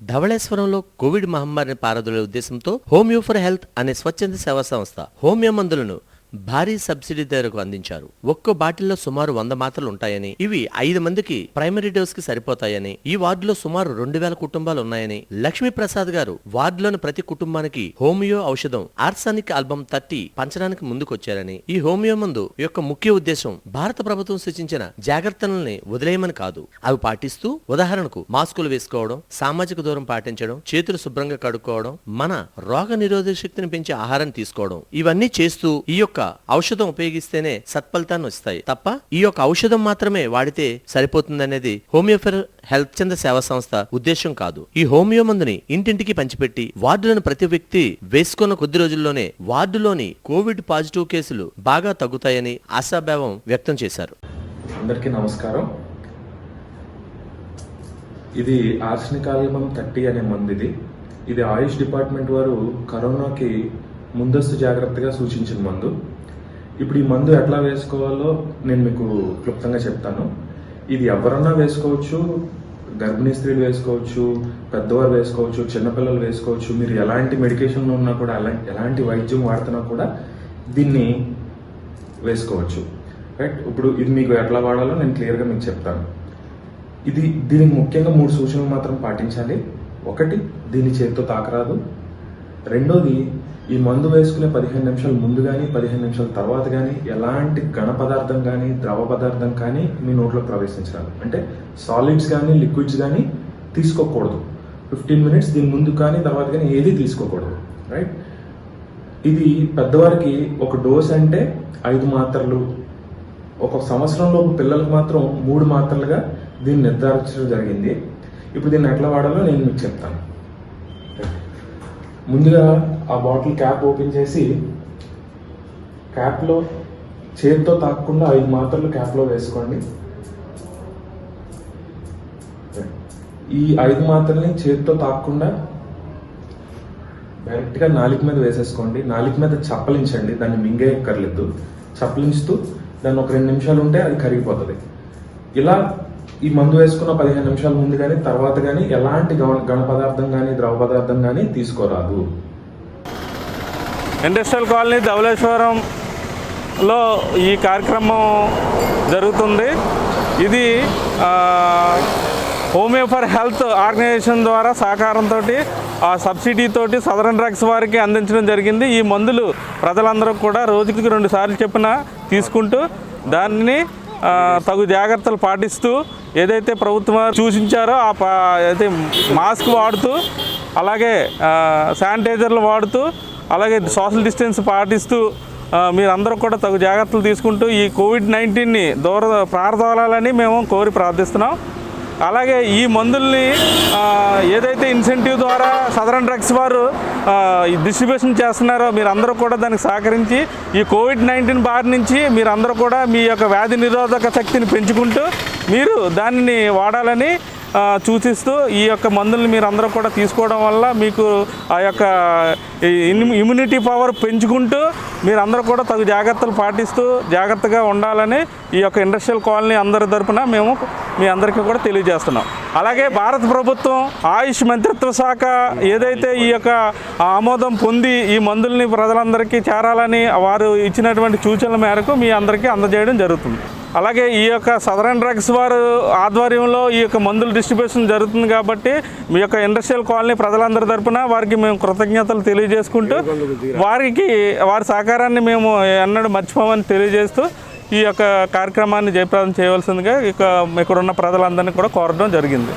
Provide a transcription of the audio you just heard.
ధవళేశ్వరంలో Covid మహమ్మారిని పారదొలే ఉద్దేశంతో homeo for health అనే స్వచ్ఛంద సేవా సంస్థ హోమియో మందులను భారీ సబ్సిడీ ధరకు అందించారు. ఒక్కో బాటిల్లో సుమారు వంద మాత్రలు ఉంటాయని ఇవి ఐదు మందికి ప్రైమరీ డోస్కి సరిపోతాయని ఈ వార్డులో సుమారు రెండు వేల కుటుంబాలు ఉన్నాయని లక్ష్మీ ప్రసాద్ గారు వార్డులోని ప్రతి కుటుంబానికి హోమియో ఔషధం ఆర్సానిక్ ఆల్బం తట్టి పంచడానికి ముందుకొచ్చారని ఈ హోమియో మందు యొక్క ముఖ్య ఉద్దేశం భారత ప్రభుత్వం సూచించిన జాగ్రత్తలని వదిలేయమని కాదు. అవి పాటిస్తూ ఉదాహరణకు మాస్కులు వేసుకోవడం సామాజిక దూరం పాటించడం చేతులు శుభ్రంగా కడుక్కోవడం మన రోగ నిరోధక శక్తిని పెంచే ఆహారం తీసుకోవడం ఇవన్నీ చేస్తూ ఈ యొక్క ఔషధం ఉపయోగిస్తేనే సత్ఫలితాన్ని వస్తాయి. తప్ప ఈ యొక్క ఔషధం మాత్రమే వాడితే సరిపోతుందనేది హోమియోఫర్ హెల్త్ చంద్ర సేవా సంస్థ ఉద్దేశం కాదు. ఈ హోమియో మందుని ఇంటింటికి పంచిపెట్టి వార్డులను ప్రతి వ్యక్తి వేసుకున్న కొద్ది రోజుల్లోనే వార్డులోని కోవిడ్ పాజిటివ్ కేసులు బాగా తగ్గుతాయని ఆశాభావం వ్యక్తం చేశారు. అందరికీ నమస్కారం. ఇది ఆర్సనికాలిమం థర్టీ అనే మందు ఇది ఇది ఆయుష్ డిపార్ట్మెంట్ వారు కరోనాకి ముందస్తు జాగ్రత్తగా సూచించిన మందు. ఇప్పుడు ఈ మందు ఎట్లా వేసుకోవాలో నేను మీకు క్లుప్తంగా చెప్తాను. ఇది ఎవరన్నా వేసుకోవచ్చు గర్భిణీ స్త్రీలు వేసుకోవచ్చు పెద్దవారు వేసుకోవచ్చు చిన్నపిల్లలు వేసుకోవచ్చు. మీరు ఎలాంటి మెడికేషన్లో ఉన్నా కూడా ఎలా ఎలాంటి వైద్యం వాడుతున్నా కూడా దీన్ని వేసుకోవచ్చు. రైట్ ఇప్పుడు ఇది మీకు ఎట్లా వాడాలో నేను క్లియర్గా మీకు చెప్తాను. ఇది దీనికి ముఖ్యంగా మూడు సూచనలు మాత్రం పాటించాలి. ఒకటి దీని చేతితో తాకరాదు. రెండోది ఈ మందు వేసుకునే పదిహేను నిమిషాల ముందు కానీ పదిహేను నిమిషాల తర్వాత కానీ ఎలాంటి ఘన పదార్థం కానీ ద్రవ పదార్థం కానీ మీ నోట్లో ప్రవేశించరాదు. అంటే సాలిడ్స్ కానీ లిక్విడ్స్ కానీ తీసుకోకూడదు. ఫిఫ్టీన్ మినిట్స్ దీని ముందు కానీ తర్వాత కానీ ఏది తీసుకోకూడదు. రైట్ ఇది పెద్దవారికి ఒక డోస్ అంటే ఐదు మాత్రలు. ఒక సంవత్సరంలో పిల్లలకు మాత్రం మూడు మాత్రలుగా దీన్ని నిర్ధారించడం జరిగింది. ఇప్పుడు దీన్ని ఎట్లా వాడాలో నేను మీకు చెప్తాను. ముందుగా ఆ బాటిల్ క్యాప్ ఓపెన్ చేసి క్యాప్లో చేతితో తాకకుండా ఐదు మాత్రలు క్యాప్లో వేసుకోండి. ఈ ఐదు మాత్రల్ని చేతితో తాకకుండా డైరెక్ట్గా నాలుగు మీద వేసేసుకోండి. నాలుగు మీద చప్పలించండి. దాన్ని మింగేయక్కర్లేదు. చప్పలించుతూ దాన్ని ఒక రెండు నిమిషాలు ఉంటే అది కరిగిపోతుంది. ఇలా ఈ మందు వేసుకున్న పదిహేను నిమిషాల ముందు కానీ తర్వాత కానీ ఎలాంటి గణ- పదార్థం కానీ ద్రవ పదార్థం కానీ తీసుకోరాదు. ఇండస్ట్రియల్ కాలనీ ధవలేశ్వరంలో ఈ కార్యక్రమం జరుగుతుంది. ఇది హోమియో ఫర్ హెల్త్ ఆర్గనైజేషన్ ద్వారా సహకారంతో ఆ సబ్సిడీతోటి సదరన్ డ్రగ్స్ వారికి అందించడం జరిగింది. ఈ మందులు ప్రజలందరూ కూడా రోజుకి రెండు సార్లు చెప్పిన తీసుకుంటూ దాన్ని తగు జాగ్రత్తలు పాటిస్తూ ఏదైతే ప్రభుత్వం సూచించారో ఆ అయితే మాస్క్ వాడుతూ అలాగే శానిటైజర్లు వాడుతూ అలాగే సోషల్ డిస్టెన్స్ పాటిస్తూ మీరందరూ కూడా తగు జాగ్రత్తలు తీసుకుంటూ ఈ కోవిడ్ నైన్టీన్ని దూర ప్రారదోలాలని మేము కోరి ప్రార్థిస్తున్నాం. అలాగే ఈ మందుల్ని ఏదైతే ఇన్సెంటివ్ ద్వారా సదరన్ డ్రగ్స్ వారు డిస్ట్రిబ్యూషన్ చేస్తున్నారో మీరందరూ కూడా దానికి సహకరించి ఈ కోవిడ్ నైన్టీన్ బారి నుంచి మీరందరూ కూడా మీ యొక్క వ్యాధి నిరోధక శక్తిని పెంచుకుంటూ మీరు దానిని వాడాలని సూచిస్తూ ఈ యొక్క మందుల్ని మీరు అందరూ కూడా తీసుకోవడం వల్ల మీకు ఆ యొక్క ఇమ్యూనిటీ పవర్ పెంచుకుంటూ మీరు అందరూ కూడా తగు జాగ్రత్తలు పాటిస్తూ జాగ్రత్తగా ఉండాలని ఈ యొక్క ఇండస్ట్రియల్ కాలనీ అందరి తరపున మేము మీ అందరికీ కూడా తెలియజేస్తున్నాం. అలాగే భారత ప్రభుత్వం ఆయుష్ మంత్రిత్వ శాఖ ఏదైతే ఈ యొక్క ఆమోదం పొంది ఈ మందుల్ని ప్రజలందరికీ చేరాలని వారు ఇచ్చినటువంటి సూచనల మేరకు మీ అందరికీ అందజేయడం జరుగుతుంది. అలాగే ఈ యొక్క సదరన్ డ్రగ్స్ వారు ఆధ్వర్యంలో ఈ యొక్క మందుల డిస్ట్రిబ్యూషన్ జరుగుతుంది కాబట్టి మీ యొక్క ఇండస్ట్రియల్ కాలనీ ప్రజలందరి తరపున వారికి మేము కృతజ్ఞతలు తెలియజేసుకుంటూ వారికి వారి సహకారాన్ని మేము ఎన్నడూ మర్చిపోమని తెలియజేస్తూ ఈ యొక్క కార్యక్రమాన్ని జయప్రదం చేయవలసిందిగా ఇక ఇక్కడ ఉన్న ప్రజలందరినీ కూడా కోరడం జరిగింది.